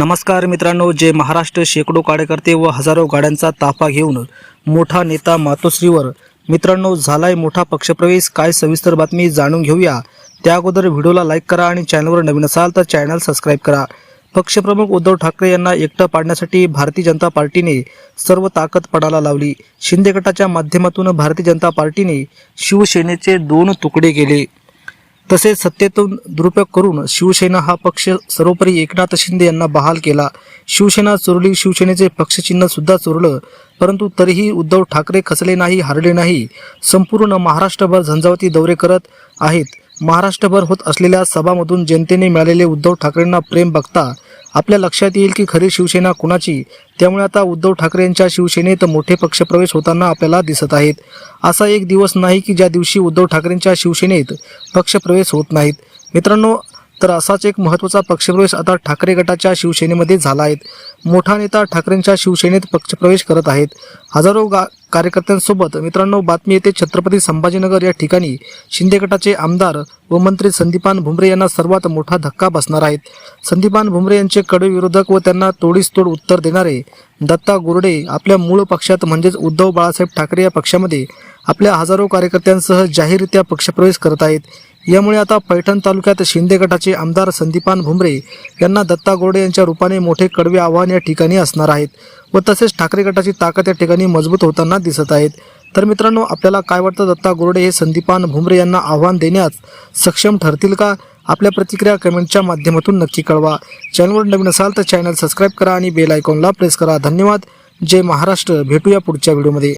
नमस्कार मित्रांनो जे महाराष्ट्र शेकडो कार्यकर्ते व हजारो गाड्यांचा ताफा घेऊन मोठा नेता मातोश्रीवर. मित्रांनो झालाय मोठा पक्षप्रवेश. काय सविस्तर बातमी जाणून घेऊया. त्या अगोदर व्हिडिओला लाईक करा आणि चॅनलवर नवीन असाल तर चॅनल सबस्क्राईब करा. पक्षप्रमुख उद्धव ठाकरे यांना एकटं पाडण्यासाठी भारतीय जनता पार्टीने सर्व ताकद पणाला लावली. शिंदे गटाच्या माध्यमातून भारतीय जनता पार्टीने शिवसेनेचे दोन तुकडे केले. तसेच सत्तेतून दुरुपयोग करून शिवसेना हा पक्ष सर्वोपरी एकनाथ शिंदे यांना बहाल केला. शिवसेना चोरली शिवसेनेचे पक्षचिन्ह सुद्धा चोरलं. परंतु तरीही उद्धव ठाकरे खचले नाही हारले नाही. संपूर्ण महाराष्ट्रभर झंझावती दौरे करत आहेत. महाराष्ट्रभर होत असलेल्या सभामधून जनतेने मिळालेले उद्धव ठाकरेंना प्रेम बघता आपल्या लक्षात येईल की खरी शिवसेना कुणाची? त्यामुळे आता उद्धव ठाकरे यांच्या शिवसेनेत मोठे पक्षप्रवेश होताना आपल्याला दिसत आहेत. असा एक दिवस नाही की ज्या दिवशी उद्धव ठाकरेंच्या शिवसेनेत पक्षप्रवेश होत नाहीत. मित्रांनो तर असाच एक महत्त्वाचा पक्षप्रवेश आता ठाकरे गटाच्या शिवसेनेमध्ये झाला आहे. मोठा नेता ठाकरेंच्या शिवसेनेत पक्षप्रवेश करत आहेत. हजारो गा कार्यकर्त्यांसोबत मित्रांनो बातमी येते छत्रपती संभाजीनगर या ठिकाणी. शिंदे गटाचे आमदार व मंत्री संदीपान भुमरे यांना सर्वात मोठा धक्का बसणार आहेत. संदीपान भुमरे यांचे कडवे विरोधक व त्यांना तोडीस तोड उत्तर देणारे दत्ता गुरडे आपल्या मूळ पक्षात म्हणजेच उद्धव बाळासाहेब ठाकरे या पक्षामध्ये आपल्या हजारो कार्यकर्त्यांसह जाहीररित्या पक्षप्रवेश करत आहेत. यामुळे आता पैठण तालुक्यात शिंदे गटाचे आमदार संदीपान भुमरे यांना दत्ता गोरडे यांच्या रूपाने मोठे कडवे आव्हान या ठिकाणी असणार आहेत. व तसेच ठाकरे गटाची ताकद या ठिकाणी मजबूत होताना दिसत आहेत. तर मित्रांनो आपल्याला काय वाटतं? दत्ता गोरडे हे संदीपान भुमरे यांना आव्हान देण्यास सक्षम ठरतील का? आपल्या प्रतिक्रिया कमेंटच्या माध्यमातून नक्की कळवा. चॅनलवर नवीन असाल तर चॅनल सबस्क्राईब करा आणि बेल आयकॉनला प्रेस करा. धन्यवाद. जय महाराष्ट्र. भेटूया पुढच्या व्हिडिओमध्ये.